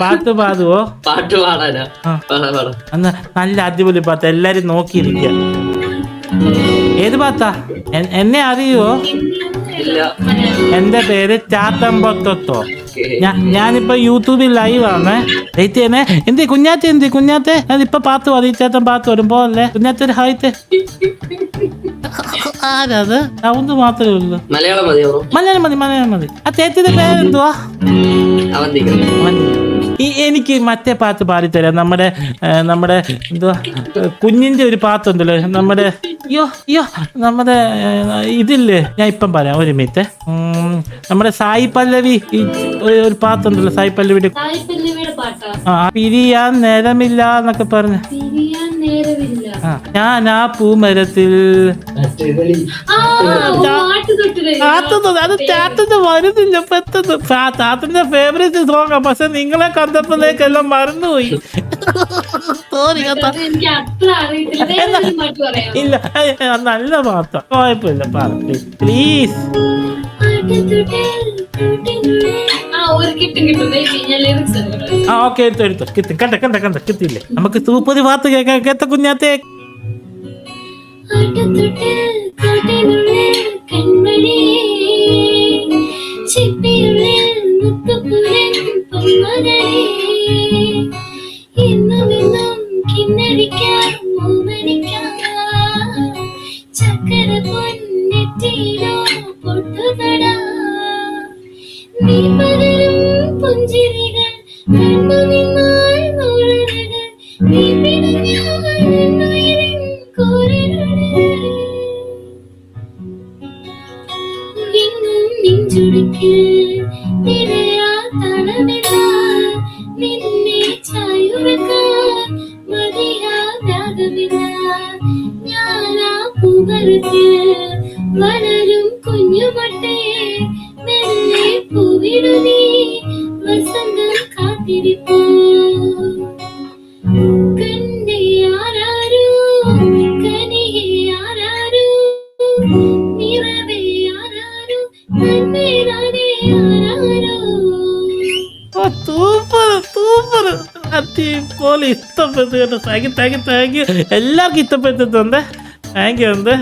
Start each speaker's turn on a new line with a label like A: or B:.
A: പാട്ട് പാടുവോ?
B: പാട്ട് പാടാനാ.
A: അന്ന് നല്ല അടിപൊളി പാട്ട്. എല്ലാരും നോക്കിയിരിക്കുക ഏത് പാത്താ എന്നെ അറിയുവോ എന്റെ പേര് ചാത്തമ്പത്തൊത്തോ. ഞാൻ ഞാനിപ്പോ യൂട്യൂബിൽ ലൈവ് ആണ് വെയിറ്റ് എന്തി കുഞ്ഞാറ്റ എന്തി കുഞ്ഞാത്തെ അതിപ്പോ പാത്ത് മതി ചേട്ടൻ പാത്ത് വരുമ്പോ അല്ലേ? കുഞ്ഞാത്തെ ഒരു ഹായത്തെ ആരത്? സൗണ്ട് മാത്രമേ ഉള്ളൂ.
B: മലയാളം മതി
A: മലയാളം മതി മലയാളം മതി. ആ ചേച്ചിയുടെ പേരെന്തുവാ? ഈ എനിക്ക് മറ്റേ പാട്ട് പാടിത്തരാം. നമ്മുടെ നമ്മുടെ എന്തുവാ കുഞ്ഞിന്റെ ഒരു പാട്ടുണ്ടല്ലോ. നമ്മുടെ അയ്യോ അയ്യോ നമ്മുടെ ഇതില്ലേ? ഞാൻ ഇപ്പം പറയാം. ഒരു മിനിറ്റ്. നമ്മുടെ സായി പല്ലവി ഈ ഒരു- ഒരു പാട്ടുണ്ടല്ലോ സായി പല്ലവിയുടെ
C: പാട്ടാ.
A: ആ പിരിയാൻ നേരമില്ല എന്നൊക്കെ പറഞ്ഞു.
C: തിരിയാൻ നേരമില്ല.
A: ആ ഞാൻ ആ പൂമരത്തിൽ
C: ആ
A: താത്തുന്നത് അത് താത്തുന്നത് വരുന്നില്ല പെട്ടെന്ന് താ- താത്തന്റെ ഫേവറേറ്റ് സോങ്ങാ പക്ഷെ നിങ്ങളെ കണ്ടപ്പോഴേക്കെല്ലാം മറന്നുപോയി. സോറി ഇല്ല നല്ല പാത്ത കുഴപ്പമില്ല പാർട്ടി പ്ലീസ്
C: ആ
A: ഓക്കെ എടുത്തു എടുത്തു. കിട്ടി. കണ്ട കണ്ട കണ്ട. കിട്ടിയില്ലേ? നമുക്ക് സൂപ്പർ പാത്ത് കേൾക്കാം. കേത്ത കുഞ്ഞാത്തേ.
C: കൺമണി ചിപ്പിയുള്ളിൽ ഓമനിക്കാം ചക്കര നീ പുഞ്ചിരികൾ കണ്ടു നിന്നാൽ വിങ്ങും നെഞ്ചുടുക്കിൽ നിറയാ തണമില്ല. നിന്നെ ചായുറക്കാൻ മതിയാകാകമില്ല ഞാനാ പൂമരത്തിൽ വളരും കുഞ്ഞുമട്ടേ
A: അടിപൊളി ഇഷ്ടപ്പെട്ടു കേട്ടോ. Thank you thank you thank you. എല്ലാവർക്കും ഇഷ്ടപ്പെട്ടിട്ടുണ്ട്. താങ്ക് യു ഉണ്ട്